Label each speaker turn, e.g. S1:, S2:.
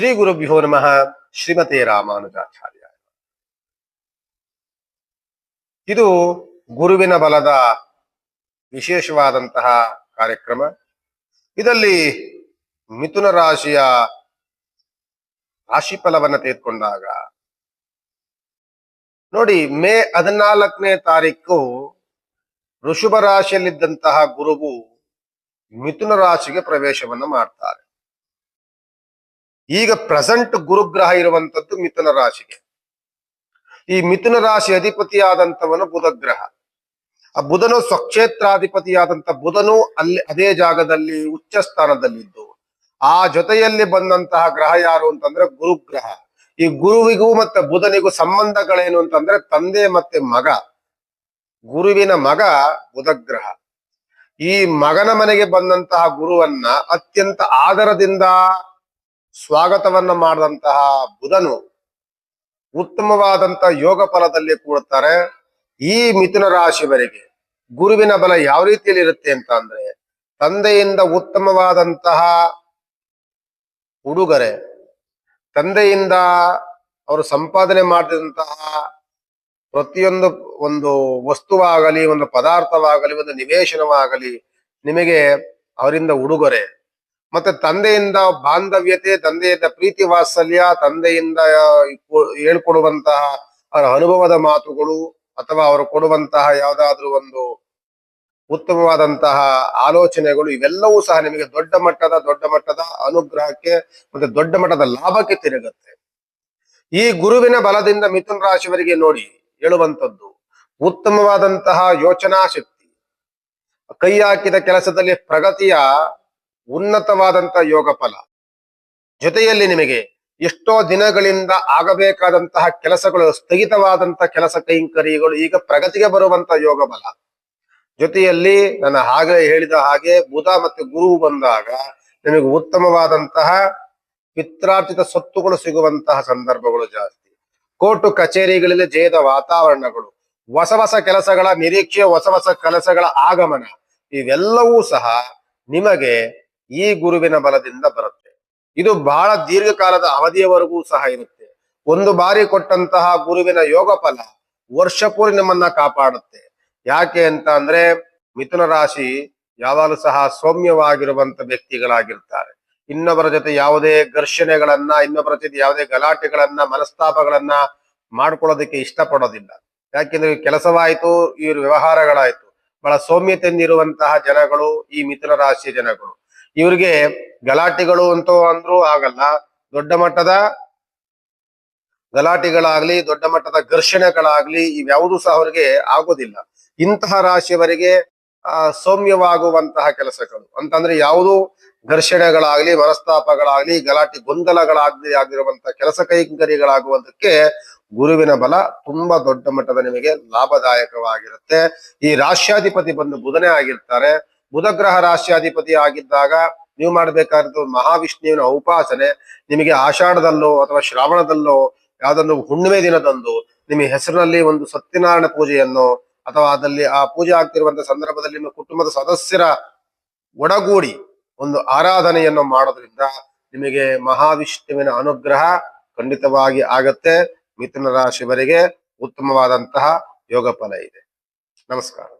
S1: ಶ್ರೀ ಗುರುಭ್ಯೋ ನಮಃ ಶ್ರೀಮತೆ ರಾಮಾನುಜಾಚಾರ್ಯ ಇದು ಗುರುವಿನ ಬಲದ ವಿಶೇಷವಾದಂತಹ ಕಾರ್ಯಕ್ರಮ. ಇದರಲ್ಲಿ ಮಿಥುನ ರಾಶಿಯ ರಾಶಿ ಫಲವನ್ನ ತೆಗೆದುಕೊಂಡಾಗ, ನೋಡಿ, ಮೇ ಹದಿನಾಲ್ಕನೇ ತಾರೀಕು ಋಷಭ ರಾಶಿಯಲ್ಲಿದ್ದಂತಹ ಗುರುವು ಮಿಥುನ ರಾಶಿಗೆ ಪ್ರವೇಶವನ್ನು ಮಾಡ್ತಾರೆ. ಈಗ ಪ್ರೆಸೆಂಟ್ ಗುರುಗ್ರಹ ಇರುವಂತದ್ದು ಮಿಥುನ ರಾಶಿಗೆ. ಈ ಮಿಥುನ ರಾಶಿ ಅಧಿಪತಿಯಾದಂಥವನು ಬುಧ ಗ್ರಹ ಆ ಬುಧನು ಸ್ವಕ್ಷೇತ್ರಾಧಿಪತಿಯಾದಂತ ಬುಧನು ಅಲ್ಲಿ ಅದೇ ಜಾಗದಲ್ಲಿ ಉಚ್ಚ ಸ್ಥಾನದಲ್ಲಿದ್ದು. ಆ ಜೊತೆಯಲ್ಲಿ ಬಂದಂತಹ ಗ್ರಹ ಯಾರು ಅಂತಂದ್ರೆ ಗುರುಗ್ರಹ. ಈ ಗುರುವಿಗೂ ಮತ್ತೆ ಬುಧನಿಗೂ ಸಂಬಂಧಗಳೇನು ಅಂತಂದ್ರೆ ತಂದೆ ಮತ್ತೆ ಮಗ. ಗುರುವಿನ ಮಗ ಬುಧಗ್ರಹ. ಈ ಮಗನ ಮನೆಗೆ ಬಂದಂತಹ ಗುರುವನ್ನ ಅತ್ಯಂತ ಆದರದಿಂದ ಸ್ವಾಗತವನ್ನ ಮಾಡಿದಂತಹ ಬುಧನು ಉತ್ತಮವಾದಂತಹ ಯೋಗ ಫಲದಲ್ಲಿ ಕೂಡುತ್ತಾರೆ ಈ ಮಿಥುನ ರಾಶಿವರೆಗೆ ಗುರುವಿನ ಬಲ ಯಾವ ರೀತಿಯಲ್ಲಿ ಇರುತ್ತೆ ಅಂತ ಅಂದ್ರೆ ತಂದೆಯಿಂದ ಉತ್ತಮವಾದಂತಹ ಉಡುಗೊರೆ, ತಂದೆಯಿಂದ ಅವರು ಸಂಪಾದನೆ ಮಾಡಿದಂತಹ ಪ್ರತಿಯೊಂದು ಒಂದು ವಸ್ತುವಾಗಲಿ, ಒಂದು ಪದಾರ್ಥವಾಗಲಿ, ಒಂದು ನಿವೇಶನವಾಗಲಿ ನಿಮಗೆ ಅವರಿಂದ ಉಡುಗೊರೆ. ಮತ್ತೆ ತಂದೆಯಿಂದ ಬಾಂಧವ್ಯತೆ, ತಂದೆಯಿಂದ ಪ್ರೀತಿ ವಾತ್ಸಲ್ಯ, ತಂದೆಯಿಂದ ಹೇಳ್ಕೊಡುವಂತಹ ಅವರ ಅನುಭವದ ಮಾತುಗಳು ಅಥವಾ ಅವರು ಕೊಡುವಂತಹ ಯಾವ್ದಾದ್ರು ಒಂದು ಉತ್ತಮವಾದಂತಹ ಆಲೋಚನೆಗಳು ಇವೆಲ್ಲವೂ ಸಹ ನಿಮಗೆ ದೊಡ್ಡ ಮಟ್ಟದ ದೊಡ್ಡ ಮಟ್ಟದ ಅನುಗ್ರಹಕ್ಕೆ ಮತ್ತೆ ದೊಡ್ಡ ಮಟ್ಟದ ಲಾಭಕ್ಕೆ ತಿರುಗುತ್ತೆ. ಈ ಗುರುವಿನ ಬಲದಿಂದ ಮಿಥುನ್ ರಾಶಿಯವರಿಗೆ ನೋಡಿ ಹೇಳುವಂಥದ್ದು, ಉತ್ತಮವಾದಂತಹ ಯೋಚನಾ ಶಕ್ತಿ. ಕೈ ಹಾಕಿದ ಕೆಲಸದಲ್ಲಿ ಪ್ರಗತಿಯ ಉನ್ನತವಾದಂತ ಯೋಗ ಫಲ. ಜೊತೆಯಲ್ಲಿ ನಿಮಗೆ ಎಷ್ಟೋ ದಿನಗಳಿಂದ ಆಗಬೇಕಾದಂತಹ ಕೆಲಸಗಳು ಸ್ಥಗಿತವಾದಂತಹ ಕೆಲಸ ಕೈಂಕರ್ಯಗಳು ಈಗ ಪ್ರಗತಿಗೆ ಬರುವಂತ ಯೋಗ ಬಲ ಜೊತೆಯಲ್ಲಿ ನನ್ನ ಹಾಗೆ ಹೇಳಿದ ಹಾಗೆ ಬುಧ ಮತ್ತೆ ಗುರು ಬಂದಾಗ ನಿಮಗೆ ಉತ್ತಮವಾದಂತಹ ಪಿತ್ರಾರ್ಜಿತ ಸೊತ್ತುಗಳು ಸಿಗುವಂತಹ ಸಂದರ್ಭಗಳು ಜಾಸ್ತಿ. ಕೋರ್ಟು ಕಚೇರಿಗಳಲ್ಲಿ ಜಯದ ವಾತಾವರಣಗಳು, ಹೊಸ ಹೊಸ ಕೆಲಸಗಳ ನಿರೀಕ್ಷೆ, ಹೊಸ ಹೊಸ ಕೆಲಸಗಳ ಆಗಮನ, ಇವೆಲ್ಲವೂ ಸಹ ನಿಮಗೆ ಈ ಗುರುವಿನ ಬಲದಿಂದ ಬರುತ್ತೆ. ಇದು ಬಹಳ ದೀರ್ಘಕಾಲದ ಅವಧಿಯವರೆಗೂ ಸಹ ಇರುತ್ತೆ. ಒಂದು ಬಾರಿ ಕೊಟ್ಟಂತಹ ಗುರುವಿನ ಯೋಗ ಫಲ ವರ್ಷ ನಿಮ್ಮನ್ನ ಕಾಪಾಡುತ್ತೆ. ಯಾಕೆ ಅಂತ ಅಂದ್ರೆ ಮಿಥುನ ರಾಶಿ ಯಾವಾಗಲೂ ಸಹ ಸೌಮ್ಯವಾಗಿರುವಂತ ವ್ಯಕ್ತಿಗಳಾಗಿರ್ತಾರೆ. ಇನ್ನೊಬ್ಬರ ಜೊತೆ ಯಾವುದೇ ಘರ್ಷಣೆಗಳನ್ನ, ಇನ್ನೊಬ್ಬರ ಜೊತೆ ಯಾವುದೇ ಗಲಾಟೆಗಳನ್ನ, ಮನಸ್ತಾಪಗಳನ್ನ ಮಾಡ್ಕೊಳ್ಳೋದಕ್ಕೆ ಇಷ್ಟಪಡೋದಿಲ್ಲ. ಯಾಕೆಂದ್ರೆ ಕೆಲಸವಾಯ್ತು, ಇವ್ರ ವ್ಯವಹಾರಗಳಾಯ್ತು. ಬಹಳ ಸೌಮ್ಯತೆಯಿಂದ ಇರುವಂತಹ ಜನಗಳು ಈ ಮಿಥುನ ರಾಶಿಯ ಜನಗಳು. ಇವ್ರಿಗೆ ಗಲಾಟೆಗಳು ಅಂತೂ ಅಂದ್ರೂ ಆಗಲ್ಲ. ದೊಡ್ಡ ಮಟ್ಟದ ಗಲಾಟೆಗಳಾಗ್ಲಿ, ದೊಡ್ಡ ಮಟ್ಟದ ಘರ್ಷಣೆಗಳಾಗ್ಲಿ ಇವ್ಯಾವುದು ಸಹ ಅವರಿಗೆ ಆಗೋದಿಲ್ಲ. ಇಂತಹ ರಾಶಿಯವರಿಗೆ, ಆ, ಸೌಮ್ಯವಾಗುವಂತಹ ಕೆಲಸಗಳು. ಅಂತಂದ್ರೆ ಯಾವುದು ಘರ್ಷಣೆಗಳಾಗ್ಲಿ, ಮನಸ್ತಾಪಗಳಾಗ್ಲಿ, ಗಲಾಟೆ ಗೊಂದಲಗಳಾಗ್ಲಿ ಆಗಿರುವಂತಹ ಕೆಲಸ ಕೈಂಕರ್ಯಗಳಾಗುವುದಕ್ಕೆ ಗುರುವಿನ ಬಲ ತುಂಬಾ ದೊಡ್ಡ ಮಟ್ಟದ ನಿಮಗೆ ಲಾಭದಾಯಕವಾಗಿರುತ್ತೆ. ಈ ರಾಶ್ಯಾಧಿಪತಿ ಬಂದು ಬುಧನೇ ಆಗಿರ್ತಾರೆ. ಬುಧ ಗ್ರಹ ರಾಶ್ಯಾಧಿಪತಿ ಆಗಿದ್ದಾಗ ನೀವು ಮಾಡಬೇಕಾದ ಮಹಾವಿಷ್ಣುವಿನ ಉಪಾಸನೆ, ನಿಮಗೆ ಆಷಾಢದಲ್ಲೋ ಅಥವಾ ಶ್ರಾವಣದಲ್ಲೋ ಯಾವ್ದನ್ನು ಹುಣ್ಣಿಮೆ ದಿನದಂದು ನಿಮ್ಮ ಹೆಸರಿನಲ್ಲಿ ಒಂದು ಸತ್ಯನಾರಾಯಣ ಪೂಜೆಯನ್ನು ಅಥವಾ ಅದಲ್ಲಿ ಆ ಪೂಜೆ ಆಗ್ತಿರುವಂತಹ ಸಂದರ್ಭದಲ್ಲಿ ನಿಮ್ಮ ಕುಟುಂಬದ ಸದಸ್ಯರ ಒಡಗೂಡಿ ಒಂದು ಆರಾಧನೆಯನ್ನು ಮಾಡೋದ್ರಿಂದ ನಿಮಗೆ ಮಹಾವಿಷ್ಣುವಿನ ಅನುಗ್ರಹ ಖಂಡಿತವಾಗಿ ಆಗತ್ತೆ. ಮಿಥುನ ರಾಶಿವರಿಗೆ ಉತ್ತಮವಾದಂತಹ ಯೋಗ ಫಲ ಇದೆ. ನಮಸ್ಕಾರ.